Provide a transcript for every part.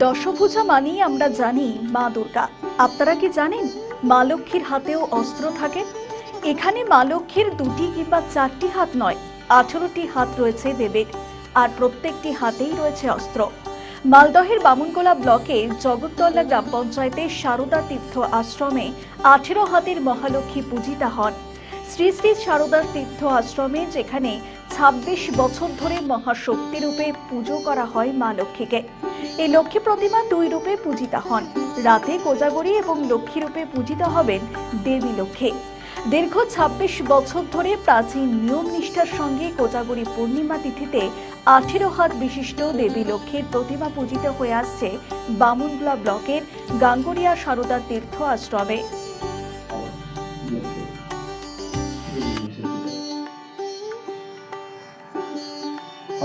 দশভূজা মানেই আমরা জানি মা দুর্গা। আপনারা কি জানেন মা লক্ষ্মীর হাতেও অস্ত্র থাকে? এখানে মা লক্ষ্মীর দুটি কিংবা চারটি হাত নয়, আঠেরোটি হাত রয়েছে দেবীর, আর প্রত্যেকটি হাতেই রয়েছে অস্ত্র। মালদহের বামুনগোলা ব্লকে জগৎতলা গ্রাম পঞ্চায়েতের সারদা তীর্থ আশ্রমে আঠেরো হাতের মহালক্ষ্মী পূজিতা হন। শ্রী শ্রী সারদার তীর্থ আশ্রমে যেখানে ছাব্বিশ বছর ধরে মহাশক্তি রূপে পুজো করা হয় মা লক্ষ্মীকে। এই লক্ষ্মী প্রতিমা দুই রূপে পূজিতা হন। রাতে কোজাগরী এবং লক্ষ্মী রূপে পূজিতা হবেন দেবী লক্ষ্মী। দীর্ঘ ছাব্বিশ বছর ধরে প্রাচীন নিয়ম নিষ্ঠার সঙ্গে কোজাগরী পূর্ণিমা তিথিতে আঠেরো হাত বিশিষ্ট দেবী লক্ষ্মীর প্রতিমা পূজিত হয়ে আসছে বামুনগোলা ব্লকের গাঙ্গুরিয়া সারদা তীর্থ আশ্রমে।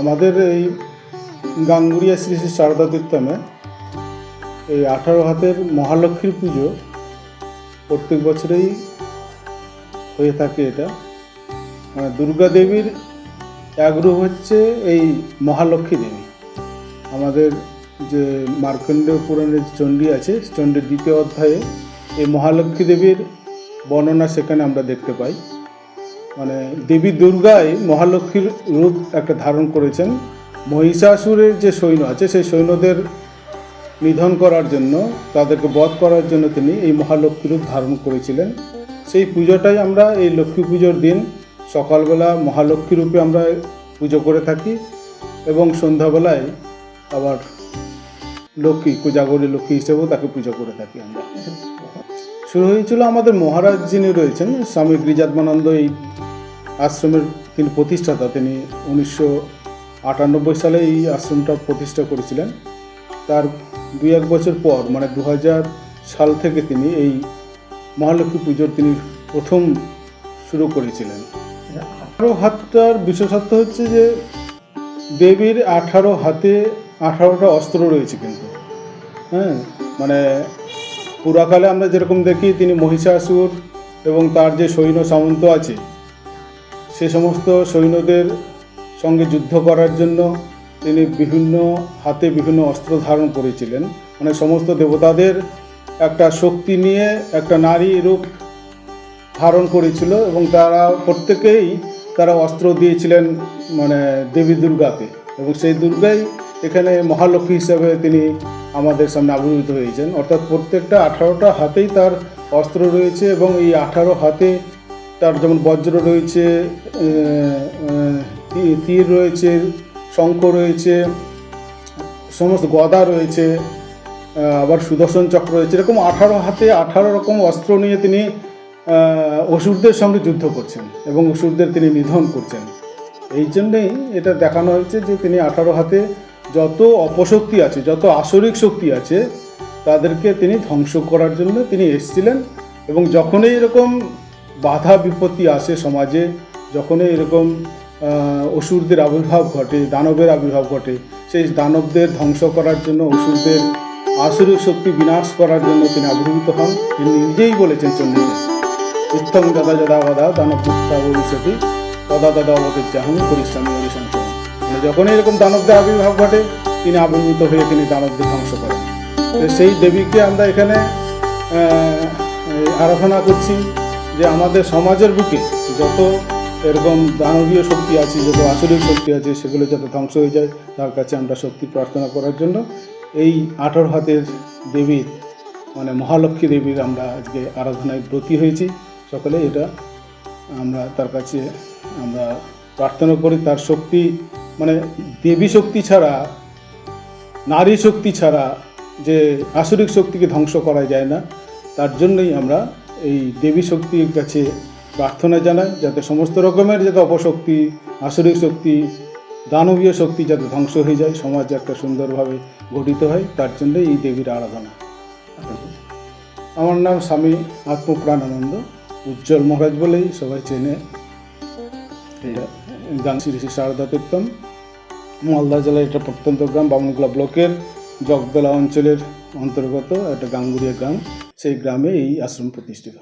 আমাদের এই গাঙ্গুরিয়া শ্রী শ্রী সারদা তীর্থমে এই আঠারো হাতের মহালক্ষ্মীর পুজো প্রত্যেক বছরেই হয়ে থাকে এটা। মানে দুর্গা দেবীর রূপ হচ্ছে এই মহালক্ষ্মী দেবী। আমাদের যে মার্কণ্ডেয় পুরাণের চণ্ডী আছে, চণ্ডীর দ্বিতীয় অধ্যায়ে এই মহালক্ষ্মী দেবীর বর্ণনা সেখানে আমরা দেখতে পাই। মানে দেবী দুর্গাই মহালক্ষ্মীর রূপ একটা ধারণ করেছেন। মহিষাসুরের যে সৈন্য আছে, সেই সৈন্যদের নিধন করার জন্য, তাদেরকে বধ করার জন্য তিনি এই মহালক্ষ্মী রূপ ধারণ করেছিলেন। সেই পুজোটাই আমরা এই লক্ষ্মী পুজোর দিন সকালবেলা মহালক্ষ্মী রূপে আমরা পুজো করে থাকি এবং সন্ধ্যাবেলায় আবার লক্ষ্মী কোজাগরী লক্ষ্মী হিসেবেও তাকে পুজো করে থাকি আমরা। শুরু হয়েছিল আমাদের মহারাজ যিনি রয়েছেন, স্বামী গিরিজাত্মানন্দ এই আশ্রমের তিনি প্রতিষ্ঠাতা, তিনি উনিশশো আটানব্বই সালে এই আশ্রমটা প্রতিষ্ঠা করেছিলেন। তার দুই এক বছর পর মানে দু হাজার সাল থেকে তিনি এই মহালক্ষ্মী পুজোর তিনি প্রথম শুরু করেছিলেন। আঠারো হাতটার বিশেষত্ব হচ্ছে যে, দেবীর আঠারো হাতে আঠারোটা অস্ত্র রয়েছে কিন্তু। হ্যাঁ মানে পুরাকালে আমরা যেরকম দেখি, তিনি মহিষাসুর এবং তার যে সৈন্য সামন্ত আছে সে সমস্ত সৈন্যদের সঙ্গে যুদ্ধ করার জন্য তিনি বিভিন্ন হাতে বিভিন্ন অস্ত্র ধারণ করেছিলেন। মানে সমস্ত দেবতাদের একটা শক্তি নিয়ে একটা নারী রূপ ধারণ করেছিল এবং তারা প্রত্যেকেই তারা অস্ত্র দিয়েছিলেন মানে দেবী দুর্গাকে। এবং সেই দুর্গাই এখানে মহালক্ষ্মী হিসাবে তিনি আমাদের সামনে আবির্ভূত হয়েছেন। অর্থাৎ প্রত্যেকটা আঠারোটা হাতেই তার অস্ত্র রয়েছে এবং এই আঠারো হাতে তার যেমন বজ্র রয়েছে তীর রয়েছে, শঙ্খ রয়েছে, সমস্ত গদা রয়েছে আবার সুদর্শন চক্র রয়েছে। এরকম আঠারো হাতে আঠারো রকম অস্ত্র নিয়ে তিনি অসুরদের সঙ্গে যুদ্ধ করছেন এবং অসুরদের তিনি নিধন করছেন। এই জন্যেই এটা দেখানো হয়েছে যে তিনি আঠারো হাতে যত অপশক্তি আছে, যত আসরিক শক্তি আছে, তাদেরকে তিনি ধ্বংস করার জন্য তিনি এসেছিলেন এবং যখনই এরকম বাধা বিপত্তি আসে সমাজে, যখনই এরকম অসুরদের আবির্ভাব ঘটে, দানবের আবির্ভাব ঘটে, সেই দানবদের ধ্বংস করার জন্য, অসুরদের আসরিক শক্তি বিনাশ করার জন্য তিনি আবির্ভূত হন। তিনি নিজেই বলেছেন চন্ডীকে ইত্থং দাদা যদা বদা দানব মুক্তা ভবিষ্যতি তদা তদা অবতীর্যাহং পরিশ্রমী অরিসংসম মানে যখনই এরকম দানবদের আবির্ভাব ঘটে, তিনি আবির্ভূত হয়ে তিনি দানবদের ধ্বংস করেন। সেই দেবীকে আমরা এখানে আরাধনা করছি। যে আমাদের সমাজের বুকে যত এরকম দানবীয় শক্তি আছে, যত আসরিক শক্তি আছে, সেগুলো যাতে ধ্বংস হয়ে যায়, তার কাছে আমরা শক্তি প্রার্থনা করার জন্য এই আঠারো হাতের দেবীর মানে মহালক্ষ্মী দেবীর আমরা আজকে আরাধনায় ব্রতী হয়েছি। সকলে এটা আমরা তার কাছে আমরা প্রার্থনা করি। তার শক্তি মানে দেবী শক্তি ছাড়া, নারী শক্তি ছাড়া যে আসরিক শক্তিকে ধ্বংস করা যায় না, তার জন্যই আমরা এই দেবী শক্তির কাছে প্রার্থনা জানাই যাতে সমস্ত রকমের যাতে অপশক্তি, আসরিক শক্তি, দানবীয় শক্তি যাতে ধ্বংস হয়ে যায়, সমাজ একটা সুন্দরভাবে গঠিত হয়, তার জন্যই এই দেবীর আরাধনা। আমার নাম স্বামী আত্মপ্রাণানন্দ, উজ্জ্বল মহারাজ বলেই সবাই চেনে। গান শ্রী শ্রী শারদা তীর্থম, মালদা জেলার একটা প্রত্যন্ত গ্রাম বামনগোলা ব্লকের জগদলা অঞ্চলের অন্তর্গত একটা গাঙ্গুরিয়া গ্রাম। সেই গ্রামে এই আশ্রম প্রতিষ্ঠিত